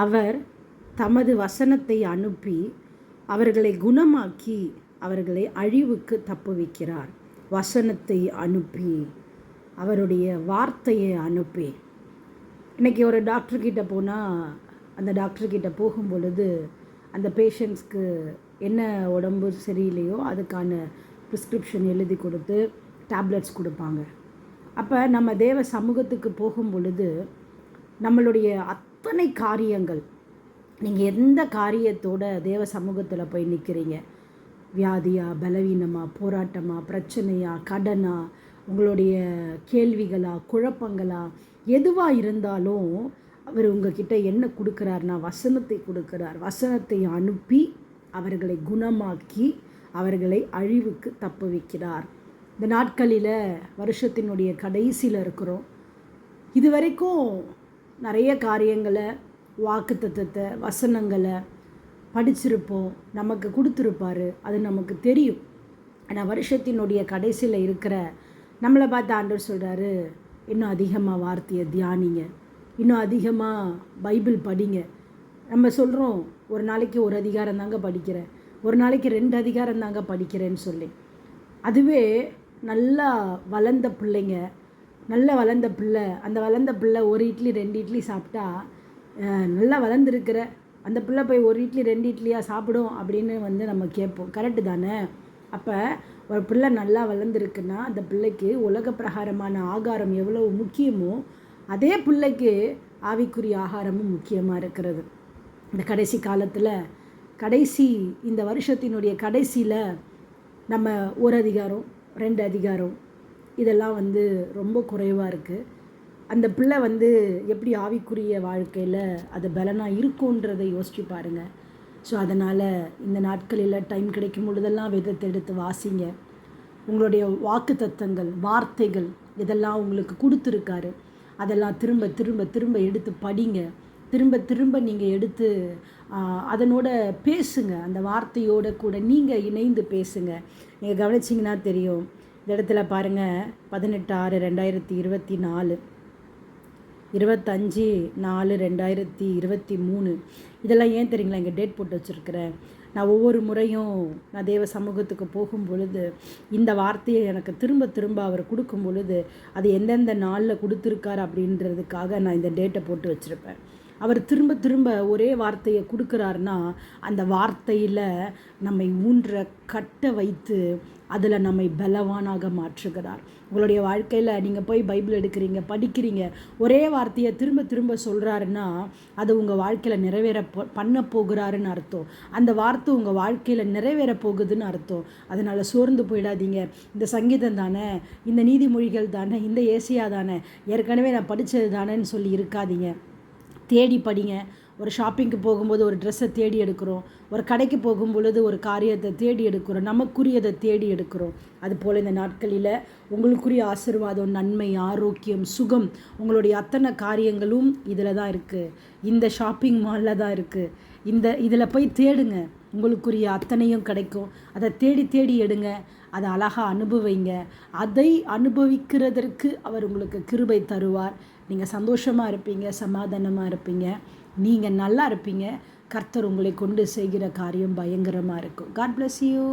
அவர் தமது வசனத்தை அனுப்பி அவர்களை குணமாக்கி அவர்களை அழிவுக்கு தப்புவிக்கிறார். வசனத்தை அனுப்பி அவருடைய வார்த்தையை அனுப்பி. இன்றைக்கி ஒரு டாக்டர்கிட்ட போனால் அந்த டாக்டர்கிட்ட போகும் பொழுது அந்த பேஷண்ட்ஸ்க்கு என்ன உடம்பு சரியில்லையோ அதுக்கான ப்ரிஸ்கிரிப்ஷன் எழுதி கொடுத்து டேப்லெட்ஸ் கொடுப்பாங்க. அப்போ நம்ம தேவ சமூகத்துக்கு போகும் பொழுது நம்மளுடைய அத்தனை காரியங்கள்? நீங்கள் எந்த காரியத்தோட தேவ சமூகத்தில் போய் நிற்கிறீங்க வியாதியா பலவீனமா போராட்டமா பிரச்சனையா கடனா உங்களுடைய கேள்விகளா குழப்பங்களா எதுவாக இருந்தாலும் அவர் உங்ககிட்ட என்ன கொடுக்குறாருனா வசனத்தை கொடுக்குறார். வசனத்தை அனுப்பி அவர்களை குணமாக்கி அவர்களை அழிவுக்கு தப்பு வைக்கிறார். இந்த நாட்களில் வருஷத்தினுடைய கடைசியில் இருக்கிறோம். இது வரைக்கும் நிறைய காரியங்களை வாக்குத்தத்தத்தை வசனங்களை படிச்சிருப்போம். நமக்கு கொடுத்துருப்பாரு. அது நமக்கு தெரியும். ஆனால் வருஷத்தினுடைய கடைசியில் இருக்கிற நம்மளை பார்த்து ஆண்டவர் சொல்கிறாரு இன்னும் அதிகமாக வார்த்தையை தியானிங்க. இன்னும் அதிகமாக பைபிள் படிங்க. நம்ம சொல்கிறோம் ஒரு நாளைக்கு ஒரு அதிகாரம் தாங்க படிக்கிறேன். ஒரு நாளைக்கு ரெண்டு அதிகாரம் தாங்க படிக்கிறேன்னு சொல்லி. அதுவே நல்லா வளர்ந்த பிள்ளைங்க நல்ல வளர்ந்த பிள்ளை. அந்த வளர்ந்த பிள்ளை ஒரு இட்லி ரெண்டு இட்லி சாப்பிட்டா நல்லா வளர்ந்துருக்கிற அந்த பிள்ளை போய் ஒரு இட்லி ரெண்டு இட்லியாக சாப்பிடும் அப்படின்னு வந்து நம்ம கேட்போம். கரெக்டு தானே? அப்போ ஒரு பிள்ளை நல்லா வளர்ந்துருக்குன்னா அந்த பிள்ளைக்கு உலக பிரகாரமான ஆகாரம் எவ்வளோ முக்கியமோ அதே பிள்ளைக்கு ஆவிக்குரிய ஆகாரமும் முக்கியமாக இருக்கிறது. இந்த கடைசி காலத்தில் கடைசி இந்த வருஷத்தினுடைய கடைசியில் நம்ம ஒரு அதிகாரம் ரெண்டு அதிகாரம் இதெல்லாம் வந்து ரொம்ப குறைவாக இருக்குது அந்த பிள்ளை வந்து எப்படி ஆவிக்குரிய வாழ்க்கையில் அது பலனாக இருக்குன்றதை யோசிச்சு பாருங்கள் ஸோ அதனால் இந்த நாட்களில் டைம் கிடைக்கும் பொழுதெல்லாம் விதத்தை எடுத்து வாசிங்க. உங்களுடைய வாக்கு தத்தங்கள் வார்த்தைகள் இதெல்லாம் உங்களுக்கு கொடுத்துருக்காரு. அதெல்லாம் திரும்ப திரும்ப திரும்ப எடுத்து படிங்க. திரும்ப திரும்ப நீங்கள் எடுத்து அதனோட பேசுங்க. அந்த வார்த்தையோட கூட நீங்கள் இணைந்து பேசுங்க. நீங்கள் கவனிச்சிங்கன்னா தெரியும். இந்த இடத்துல பாருங்கள் பதினெட்டு ஆறு ரெண்டாயிரத்தி இருபத்தி நாலு இருபத்தஞ்சி நாலு ரெண்டாயிரத்தி இருபத்தி மூணு. இதெல்லாம் ஏன் தெரியுங்களா இங்கே டேட் போட்டு வச்சுருக்கிறேன்? நான் ஒவ்வொரு முறையும் நான் தேவ சமூகத்துக்கு போகும் பொழுது இந்த வார்த்தையை எனக்கு திரும்ப திரும்ப அவர் கொடுக்கும் பொழுது அது எந்தெந்த நாளில் கொடுத்துருக்கார் அப்படின்றதுக்காக நான் இந்த டேட்டை போட்டு வச்சுருப்பேன். அவர் திரும்ப திரும்ப ஒரே வார்த்தையை கொடுக்குறாருன்னா அந்த வார்த்தையில் நம்மை ஊன்ற கட்ட வைத்து அதில் நம்மை பலவானாக மாற்றுகிறார். உங்களுடைய வாழ்க்கையில் நீங்கள் போய் பைபிள் எடுக்கிறீங்க படிக்கிறீங்க ஒரே வார்த்தையை திரும்ப திரும்ப சொல்கிறாருன்னா அது உங்கள் வாழ்க்கையில் நிறைவேற பண்ண போகிறாருன்னு அர்த்தம். அந்த வார்த்தை உங்கள் வாழ்க்கையில் நிறைவேற போகுதுன்னு அர்த்தம். அதனால் சோர்ந்து போயிடாதீங்க. இந்த சங்கீதம் தானே இந்த நீதிமொழிகள் தானே இந்த ஏசியா தானே ஏற்கனவே நான் படித்தது தானேன்னு சொல்லி இருக்காதீங்க. தேடி படிங்க. ஒரு ஷாப்பிங்க்கு போகும்போது ஒரு ட்ரெஸ்ஸை தேடி எடுக்கிறோம். ஒரு கடைக்கு போகும் பொழுது ஒரு காரியத்தை தேடி எடுக்கிறோம். நமக்குரியதை தேடி எடுக்கிறோம். அதுபோல் இந்த நாட்களில் உங்களுக்குரிய ஆசிர்வாதம் நன்மை ஆரோக்கியம் சுகம் உங்களுடைய அத்தனை காரியங்களும் இதில் தான் இருக்குது இந்த ஷாப்பிங் மாலில் தான் இருக்குது இந்த இதில் போய் தேடுங்க. உங்களுக்குரிய அத்தனையும் கிடைக்கும். அதை தேடி தேடி எடுங்க. அதை அழகாக அனுபவிங்க. அதை அனுபவிக்கிறதற்கு அவர் உங்களுக்கு கிருபை தருவார். நீங்கள் சந்தோஷமாக இருப்பீங்க சமாதானமாக இருப்பீங்க நீங்கள் நல்லா இருப்பீங்க கர்த்தர் உங்களை கொண்டு செய்கிற காரியம் பயங்கரமாக இருக்கும். God bless you